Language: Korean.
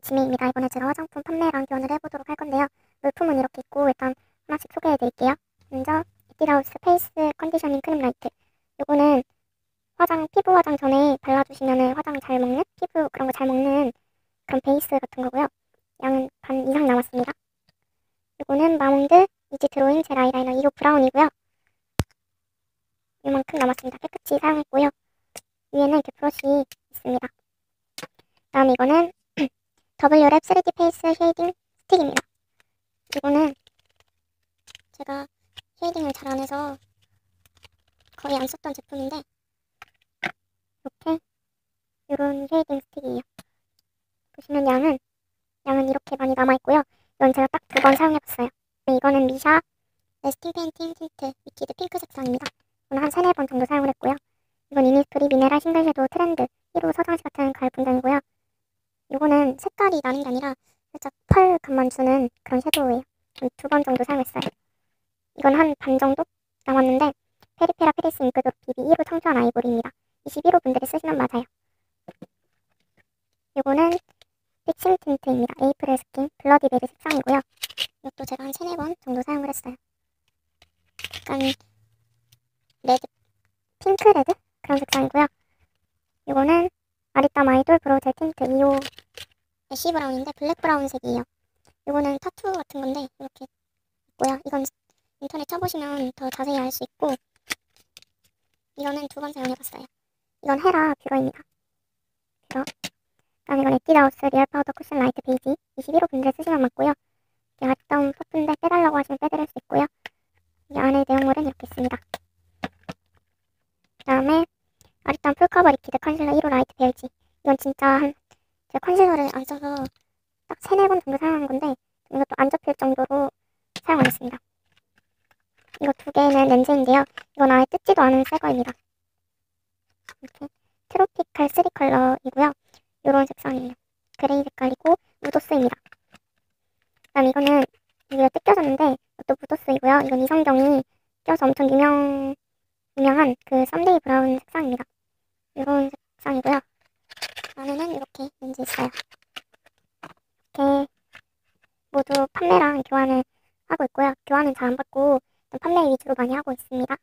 지미입니다. 이번에 제가 화장품 판매랑 교환을 해보도록 할 건데요. 물품은 이렇게 있고 일단 하나씩 소개해드릴게요. 먼저 에뛰드하우스 페이스 컨디셔닝 크림 라이트. 요거는 화장, 피부 화장 전에 발라주시면 화장 잘 먹는, 피부 그런 거 잘 먹는 그런 베이스 같은 거고요. 양은 반 이상 남았습니다. 요거는 마몽드 이지 드로잉 젤 아이라이너 2호 브라운이고요. 요만큼 남았습니다. 깨끗이 사용했고요. 위에는 이렇게 브러쉬 있습니다. 다음 이거는 W랩 3D 페이스 쉐이딩 스틱입니다. 이거는 제가 쉐이딩을 잘 안 해서 거의 안 썼던 제품인데 이렇게 이런 쉐이딩 스틱이에요. 보시면 양은 양은 이렇게 많이 남아있고요. 이건 제가 딱 두 번 사용해봤어요. 이거는 미샤 레스팅 페인팅 틴트 위키드 핑크 색상입니다. 이건 한 세네 번 정도 사용을 했고요. 이건 이니스프리 미네랄 싱글 섀도우 트렌드 1호 서장시 같은 가을 분장이고요. 이거는 색깔이 나는 게 아니라 살짝 펄감만 주는 그런 섀도우예요. 두 번 정도 사용했어요. 이건 한 반 정도 남았는데 페리페라 페리스 잉크드롭 BB 1호 청초한 아이보리입니다. 21호 분들이 쓰시면 맞아요. 이거는 픽싱 틴트입니다. 에이프릴 스킨 블러디 베리 색상이고요. 이것도 제가 한 3, 4번 정도 사용을 했어요. 약간 레드, 핑크 레드? 그런 색상이고요. 이거는 아리따 마이돌 브로우 젤 틴트 2호 애쉬 브라운인데 블랙 브라운색이에요. 이거는 타투 같은 건데 이렇게 있고요. 이건 인터넷 쳐보시면 더 자세히 알 수 있고 이거는 두 번 사용해봤어요. 이건 헤라 뷰러입니다. 뷰러. 그다음 이건 에뛰드하우스 리얼 파우더 쿠션 라이트 베이지 21호 분들 쓰시면 맞고요. 이게 아리따운 퍼프인데 빼달라고 하시면 빼드릴 수 있고요. 이 안에 내용물은 이렇게 있습니다. 그 다음에 아리따운 풀커버 리퀴드 컨실러 1호 라이트 베일지 이건 진짜 한 제가 컨실러를 안 써서 딱 3, 4번 정도 사용하는 건데 이것도 안 접힐 정도로 사용 안 했습니다. 이거 두 개는 렌즈인데요. 이건 아예 뜯지도 않은 새 거입니다. 이렇게 트로피칼 3 컬러이고요. 이런 색상이에요. 그레이 색깔이고 무도스입니다. 그다음 이거는 이게 뜯겨졌는데 이것도 무도스이고요. 이건 이성경이 껴서 엄청 유명 유명한 그 썬데이 브라운 색상입니다. 이런 색상이고요. 안에는 이렇게 렌즈 있어요. 이렇게 모두 판매랑 교환을 하고 있고요. 교환은 잘 안 받고 판매 위주로 많이 하고 있습니다.